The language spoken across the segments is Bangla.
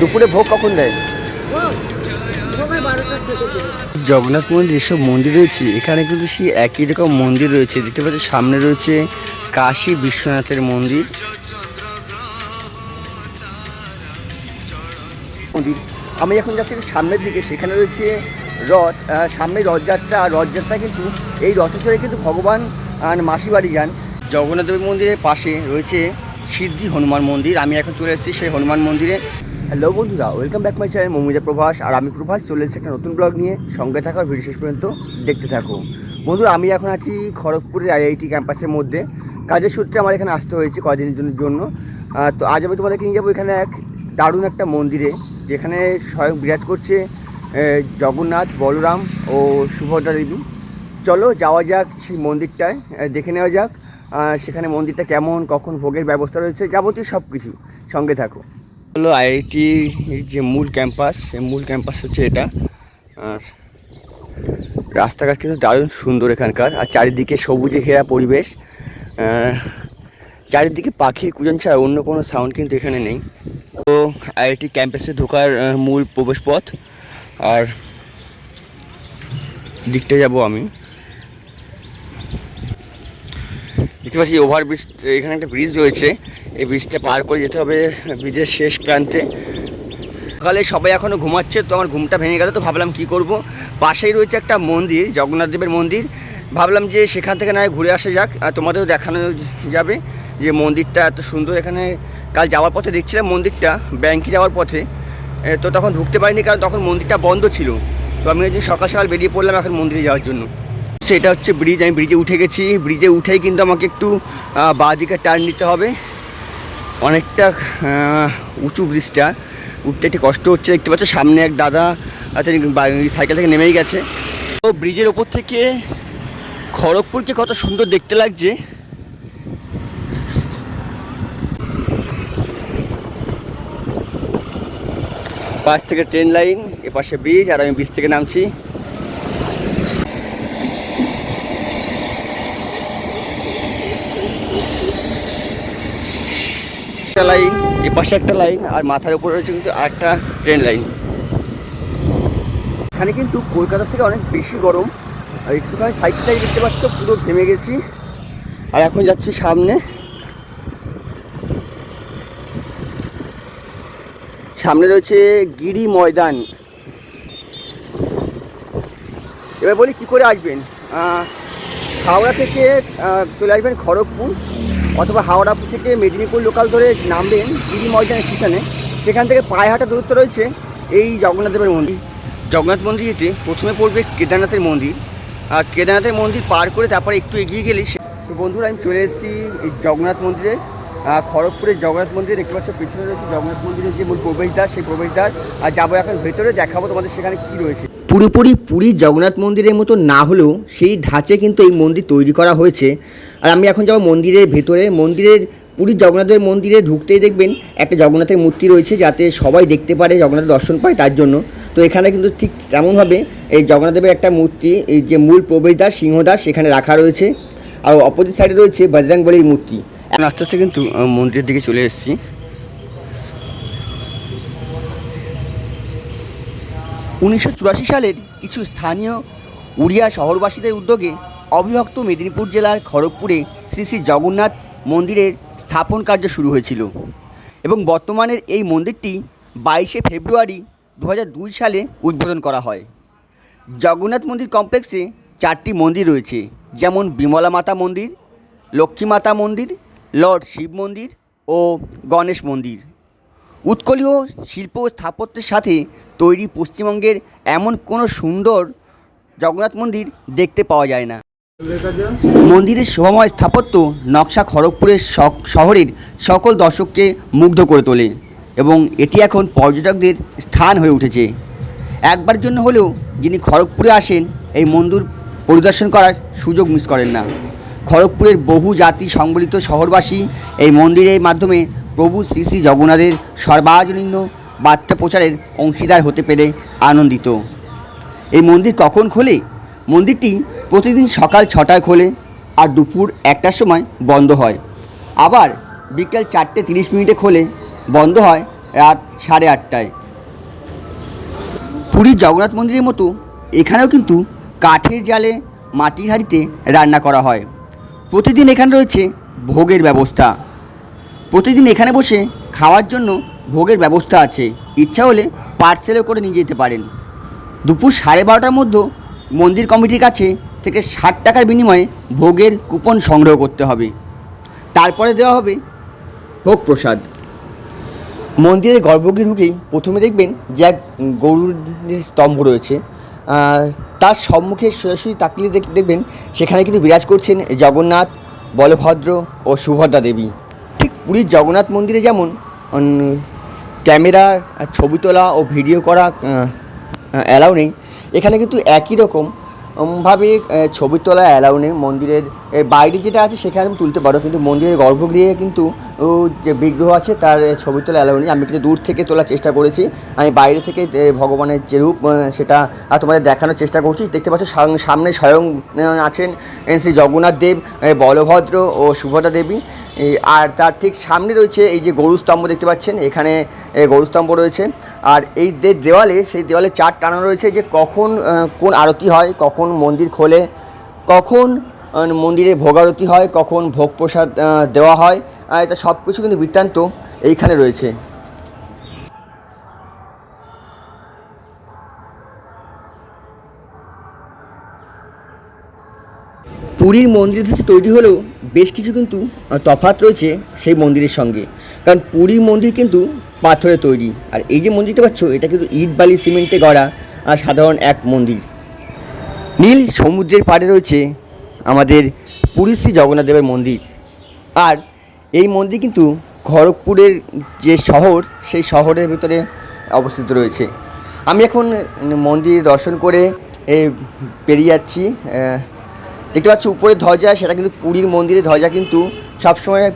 দুপুরে ভোগ কখন দেয়? জগন্নাথ মন্দির যেসব মন্দির রয়েছে এখানে কিন্তু সেই একই রকম মন্দির রয়েছে। দেখতে পাচ্ছি সামনে রয়েছে কাশী বিশ্বনাথের মন্দির। মন্দির। আমি এখন যাচ্ছি সামনের দিকে সেখানে রয়েছে রথ সামনে রথযাত্রা। আর রথযাত্রা কিন্তু এই রথে চড়ে কিন্তু ভগবান আর মাসি বাড়ি যান। জগন্নাথ দেবের মন্দিরের পাশে রয়েছে সিদ্ধি হনুমান মন্দির। আমি এখন চলে এসেছি সেই হনুমান মন্দিরে। হ্যালো বন্ধুরা welcome back my channel Momita Prabhas. আর আমি প্রভাস, চলে এসেছি একটা নতুন ব্লগ নিয়ে। সঙ্গে থাকার ভিডিও শেষ পর্যন্ত দেখতে থাকো। বন্ধুরা, আমি এখন আছি খড়গপুরের আইআইটি ক্যাম্পাসের মধ্যে। কাজের সূত্রে আমার এখানে আসতে হয়েছে কদিনের জন্য- তো আজ আমি তোমাদেরকে নিয়ে যাব এখানে এক দারুণ একটা মন্দিরে, যেখানে স্বয়ং বিরাজ করছে জগন্নাথ, বলরাম ও সুভদ্রা দেবী। চলো যাওয়া যাক সেই মন্দিরটায় দেখে নেওয়া যাক। সেখানে মন্দিরটা কেমন, কখন ভোগের ব্যবস্থা রয়েছে, যাবতীয় সব কিছু সঙ্গে থাকো। হলো আইআইটি যে মূল ক্যাম্পাস, সেই মূল ক্যাম্পাস হচ্ছে এটা। আর রাস্তাঘাট কিন্তু দারুণ সুন্দর এখানকার। আর চারিদিকে সবুজে ঘেরা পরিবেশ। চারিদিকে পাখির কুজন ছাড়া অন্য কোনো সাউন্ড কিন্তু এখানে নেই। তো আইআইটি ক্যাম্পাসে ঢোকার মূল প্রবেশপথ। আর দিকটা যাব আমি। দেখতে পাচ্ছি ওভার ব্রিজ, এখানে একটা ব্রিজ রয়েছে। এই ব্রিজটা পার করে যেতে হবে ব্রিজের শেষ প্রান্তে। সকালে সবাই এখনও ঘুমাচ্ছে, তো আমার ঘুমটা ভেঙে গেল, তো ভাবলাম কি করব? পাশেই রয়েছে একটা মন্দির, জগন্নাথ দেবের মন্দির। ভাবলাম যে সেখান থেকে নয় ঘুরে আসা যাক, আর তোমাদেরও দেখানো যাবে যে মন্দিরটা এত সুন্দর। এখানে কাল যাওয়ার পথে দেখছিলাম মন্দিরটা, ব্যাংকে যাওয়ার পথে। তো তখন ঢুকতে পারিনি, কারণ তখন মন্দিরটা বন্ধ ছিল। তো আমি ওই সকাল সকাল বেরিয়ে পড়লাম এখন মন্দিরে যাওয়ার জন্য। সেটা হচ্ছে ব্রিজ আমি ব্রিজে উঠে গেছি। ব্রিজে উঠেই কিন্তু আমাকে একটু বাঁ দিকে টার্ন নিতে হবে। অনেকটা উঁচু ব্রিজটা উঠতে একটু কষ্ট হচ্ছে, দেখতে পাচ্ছ সামনে এক দাদা সাইকেল থেকে নেমেই গেছে। তো ব্রিজের ওপর থেকে খড়গপুরকে কত সুন্দর দেখতে লাগছে। পাশ থেকে ট্রেন লাইন এপাশে ব্রিজ আর আমি ব্রিজ থেকে নামছি। একটা লাইন এপাশে একটা লাইন, আর মাথার উপরে রয়েছে কিন্তু আরেকটা ট্রেন লাইন। এখানে কিন্তু কলকাতা থেকে অনেক বেশি গরম, আর একটুখানি সাইডটাই দেখতে পাচ্ছ, পুরো ঘেমে গেছি। আর এখন যাচ্ছি সামনে। সামনে রয়েছে গিরি ময়দান। এবার বলি কি করে আসবেন? হাওড়া থেকে চলে আসবেন খড়গপুর। অথবা হাওড়া থেকে মেদিনীপুর লোকাল ধরে নামবেন গিরি ময়দান স্টেশনে। সেখান থেকে পায়ে হাঁটা দূরত্ব রয়েছে এই জগন্নাথ দেবের মন্দির। জগন্নাথ মন্দিরেতে প্রথমে পড়বে কেদারনাথের মন্দির। আর কেদারনাথের মন্দির পার করে তারপরে একটু এগিয়ে গেলেই তো বন্ধুরা, আমি চলে এসেছি এই জগন্নাথ মন্দিরে। খড়গপুরের জগন্নাথ মন্দির, দেখতে পাচ্ছ পিছনে রয়েছে জগন্নাথ মন্দিরের যে মূল প্রবেশদ্বার, সেই প্রবেশদ্বার। আর যাব এখন ভেতরে, দেখাবো তোমাদের সেখানে কি রয়েছে। পুরোপুরি পুরী জগন্নাথ মন্দিরের মতো না হলেও সেই ধাঁচে কিন্তু এই মন্দির তৈরি করা হয়েছে। আর আমি এখন যাব মন্দিরের ভেতরে। মন্দিরের পুরীর জগন্নাথের মন্দিরে ঢুকতেই দেখবেন একটা জগন্নাথের মূর্তি রয়েছে যাতে সবাই দেখতে পারে জগন্নাথ দর্শন পায় তার জন্য। তো এখানে কিন্তু ঠিক তেমনভাবে এই জগন্নাথদেবের একটা মূর্তি, এই যে মূল প্রবেশদ্বার, সিংহদ্বার, সেখানে রাখা রয়েছে। আর অপোজিট সাইডে রয়েছে বজরংবলীর মূর্তি। আস্তে আস্তে কিন্তু মন্দিরের দিকে চলে এসেছি। উনিশশো চুরাশি সালের কিছু স্থানীয় উড়িয়া শহরবাসীদের উদ্যোগে অবিভক্ত মেদিনীপুর জেলার খড়গপুরে শ্রী শ্রী জগন্নাথ মন্দিরের স্থাপন কার্য শুরু হয়েছিল এবং বর্তমানের এই মন্দিরটি বাইশে ফেব্রুয়ারি দু হাজার দুই সালে উদ্বোধন করা হয়। জগন্নাথ মন্দির কমপ্লেক্সে চারটি মন্দির রয়েছে, যেমন বিমলা মাতা মন্দির, লক্ষ্মী মাতা মন্দির, লর্ড শিব মন্দির ও গণেশ মন্দির। উৎকলীয় শিল্প স্থাপত্যের সাথে তৈরি পশ্চিমবঙ্গের এমন কোনো সুন্দর জগন্নাথ মন্দির দেখতে পাওয়া যায় না। মন্দিরের শোভাময় স্থাপত্য নকশা খড়গপুরের শহরের সকল দর্শককে মুগ্ধ করে তোলে এবং এটি এখন পর্যটকদের স্থান হয়ে উঠেছে। একবার জন্য হলেও যিনি খড়গপুরে আসেন, এই মন্দির পরিদর্শন করার সুযোগ মিস করেন না। খড়গপুরের বহু জাতি সংবলিত শহরবাসী এই মন্দিরের মাধ্যমে প্রভু শ্রী শ্রী জগন্নাথের সর্বাজনীন বার্তা প্রচারের অংশীদার হতে পেরে আনন্দিত। এই মন্দির কখন খোলে? মন্দিরটি প্রতিদিন সকাল ছটায় খোলে আর দুপুর একটার সময় বন্ধ হয়। আবার বিকেল চারটে তিরিশ মিনিটে খোলে, বন্ধ হয় রাত সাড়ে আটটায়। পুরীর জগন্নাথ মন্দিরের মতো এখানেও কিন্তু কাঠের জালে মাটির হাঁড়িতে রান্না করা হয়। প্রতিদিন এখানে রয়েছে ভোগের ব্যবস্থা। প্রতিদিন এখানে বসে খাওয়ার জন্য ভোগের ব্যবস্থা আছে। ইচ্ছা হলে পার্সেলও করে নিয়ে যেতে পারেন। দুপুর সাড়ে বারোটার মধ্যে মন্দির কমিটির কাছে থেকে ষাট টাকার বিনিময়ে ভোগের কুপন সংগ্রহ করতে হবে। তারপরে দেওয়া হবে ভোগ প্রসাদ। মন্দিরের গর্ভগৃহে ঢুকেই প্রথমে দেখবেন যে এক গরুর স্তম্ভ রয়েছে। তার সম্মুখে তাকলে দেখ- দেখবেন সেখানে কিন্তু বিরাজ করছেন জগন্নাথ বলভদ্র ও সুভদ্রা দেবী। ঠিক পুরীর জগন্নাথ মন্দিরে যেমন উম, ক্যামেরার ছবি তোলা ও ভিডিও করা অ্যালাউ নেই এখানে কিন্তু একই রকম ভাবে ছবি তোলা অ্যালাউ নেই। মন্দিরের, এর বাইরে যেটা আছে সেখানে তুমি তুলতে পারো, কিন্তু মন্দিরের গর্ভগৃহে কিন্তু যে বিগ্রহ আছে তার ছবি তোলা অ্যালাউ নেই। আমি কিন্তু দূর থেকে তোলার চেষ্টা করেছি। আমি বাইরে থেকে ভগবানের যে রূপ সেটা তোমাদের দেখানোর চেষ্টা করছি। দেখতে পাচ্ছ সামনে স্বয়ং আছেন শ্রী জগন্নাথ দেব বলভদ্র ও সুভদ্রা দেবী। আর তার ঠিক সামনে রয়েছে এই যে গরুস্তম্ভ দেখতে পাচ্ছেন। এখানে গরুস্তম্ভ রয়েছে। আর এই যে দেওয়ালে, সেই দেওয়ালে চার্ট টানানো রয়েছে যে কখন কোন আরতি হয়, কখন মন্দির খোলে, কখন মন্দিরে ভোগারতি হয়, কখন ভোগ প্রসাদ দেওয়া হয় এটা সব কিছু কিন্তু বৃত্তান্ত এইখানে রয়েছে। পুরীর মন্দির তৈরি হলেও বেশ কিছু কিন্তু তফাৎ রয়েছে সেই মন্দিরের সঙ্গে। কারণ পুরীর মন্দির কিন্তু পাথরে তৈরি। আর এই যে মন্দিরটা পাচ্ছ, এটা কিন্তু ইট, বালি, সিমেন্টে গড়া, আর সাধারণ এক মন্দির। নীল সমুদ্রের পাড়ে রয়েছে আমাদের পুরী শ্রী জগন্নাথ দেবের মন্দির। আর এই মন্দির কিন্তু খড়গপুরের যে শহর, সেই শহরের ভিতরে অবস্থিত রয়েছে। আমি এখন মন্দির দর্শন করে পেরিয়ে যাচ্ছি। দেখতে পাচ্ছি উপরে ধ্বজা, সেটা কিন্তু পুরীর মন্দিরের ধ্বজা কিন্তু সবসময়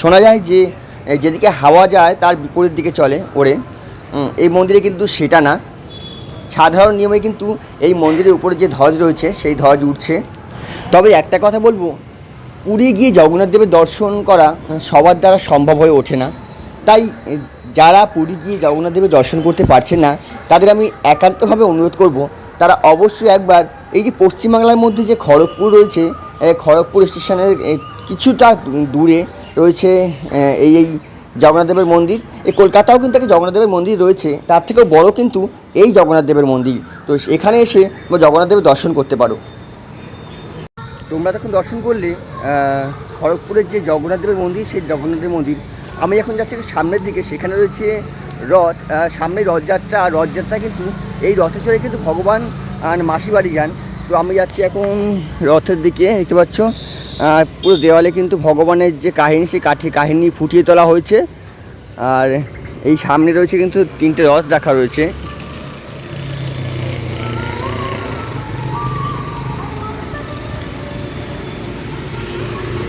শোনা যায় যে যেদিকে হাওয়া যায়, তার বিপরীত দিকে চলে ওরে এই মন্দিরে কিন্তু সেটা না। সাধারণ নিয়মে কিন্তু এই মন্দিরের উপরে যে ধ্বজ রয়েছে, সেই ধ্বজ উঠছে। তবে একটা কথা বলব, পুরী গিয়ে জগন্নাথ দেবের দর্শন করা সবার দ্বারা সম্ভব হয়ে ওঠে না। তাই যারা পুরী গিয়ে জগন্নাথ দেবের দর্শন করতে পারছেন না, তাদের আমি একান্তভাবে অনুরোধ করব, তারা অবশ্যই একবার এই যে পশ্চিমবাংলার মধ্যে যে খড়গপুর রয়েছে খড়গপুর স্টেশনের কিছুটা দূরে রয়েছে এই এই জগন্নাথ দেবের মন্দির। এই কলকাতাও কিন্তু একটা জগন্নাথ দেবের মন্দির রয়েছে। তার থেকেও বড় কিন্তু এই জগন্নাথ দেবের মন্দির। তো এখানে এসে তোমরা জগন্নাথ দেবের দর্শন করতে পারো। তোমরা তখন দর্শন করলে খড়গপুরের যে জগন্নাথ দেবের মন্দির, সেই জগন্নাথ দেবের মন্দির, আমি এখন যাচ্ছি সামনের দিকে। সেখানে রয়েছে রথ সামনে রথযাত্রা। আর রথযাত্রা কিন্তু, এই রথে চড়ে কিন্তু ভগবান আর মাসি বাড়ি যান। তো আমি যাচ্ছি এখন রথের দিকে, দেখতে পাচ্ছ? পুরো দেওয়ালে কিন্তু ভগবানের যে কাহিনী, সেই কাঠি কাহিনী ফুটিয়ে তোলা হয়েছে। আর এই সামনে রয়েছে কিন্তু তিনটে রথ রাখা রয়েছে।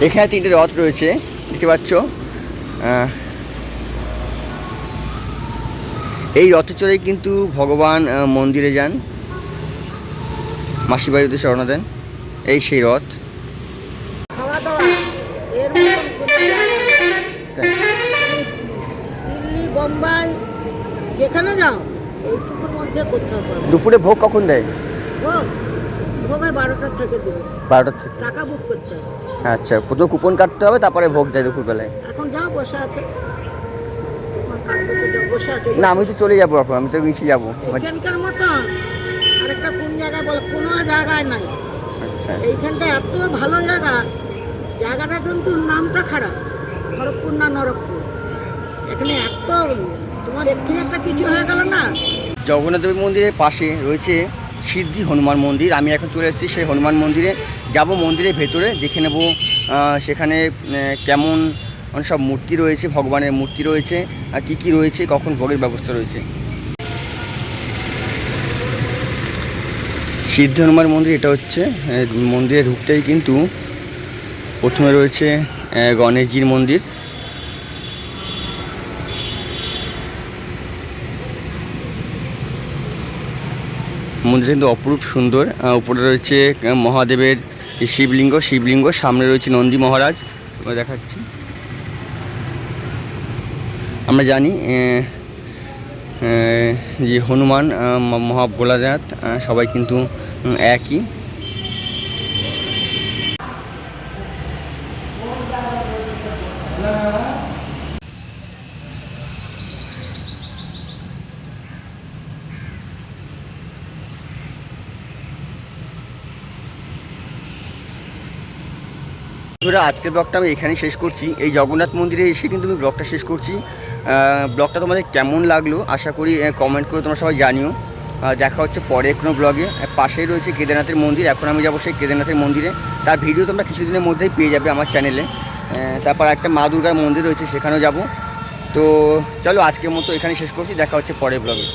এখানে তিনটে রথ রয়েছে, দেখতে পাচ্ছ? এই রথে চড়েই কিন্তু ভগবান মন্দিরে যান। মাসির বাড়িতে স্মরণ দেন এই সেই রথ খাওয়া দাওয়া এর মতন কোনো জায়গা নেই। তাই। দিল্লি বোম্বাই যেখানে যাও এইটুকুর মধ্যে দুপুরে ভোগ কখন দেয়? ভোগ? ভোগ হয় বারোটার থেকে দেবে। বারোটার থেকে। টাকা বুক করতে হবে। আচ্ছা প্রথমে কুপন কাটতে হবে তারপরে ভোগ দেয় দুপুরবেলায়। এখন যাও বসে আছে। না আমি তো চলে যাব আমি তো নিচে যাব। এখানকার মতন। আরেকটা কোন জায়গায় বলো? কোনো জায়গায় নাই। আচ্ছা। এইখানটা এত ভালো জায়গা জায়গাটা কিন্তু নামটা খারাপ। খড়গপুর না নরকপুর? এখানে এত তোমার এক্ষুনি একটা কিছু হয়ে গেল না? জগন্নাথ দেবের মন্দিরের পাশে রয়েছে সিদ্ধি হনুমান মন্দির। আমি এখন চলে এসেছি সেই হনুমান মন্দিরে। যাব মন্দিরের ভেতরে, দেখে নেব সেখানে কেমন মানে সব মূর্তি রয়েছে, ভগবানের মূর্তি রয়েছে, আর কী কী রয়েছে, কখন ভোগের ব্যবস্থা রয়েছে। সিদ্ধ হনুমান মন্দির, এটা হচ্ছে মন্দিরে ঢুকতেই কিন্তু প্রথমে রয়েছে গণেশজির মন্দির। মন্দির কিন্তু অপরূপ সুন্দর। উপরে রয়েছে মহাদেবের শিবলিঙ্গ। শিবলিঙ্গ সামনে রয়েছে নন্দী মহারাজ। দেখাচ্ছি। আমরা জানি যে হনুমান আহ, ম- মহা ভোলানাথ সবাই কিন্তু একই। বন্ধুরা, আজকের ব্লগটা আমি এখানেই শেষ করছি। এই জগন্নাথ মন্দিরে এসে কিন্তু আমি ব্লগটা শেষ করছি। ব্লগটা তোমাদের কেমন লাগল? আশা করি কমেন্ট করে তোমরা সবাই জানিও। দেখা হচ্ছে পরে কোনো ব্লগে পাশেই রয়েছে কেদারনাথের মন্দির। এখন আমি যাব সেই কেদারনাথের মন্দিরে। তার ভিডিও তোমরা কিছুদিনের মধ্যেই পেয়ে যাবে আমার চ্যানেলে তারপর একটা মা দুর্গার মন্দির রয়েছে, সেখানেও যাব। তো চলো আজকের মতো এখানে শেষ করছি। দেখা হচ্ছে পরের ব্লগে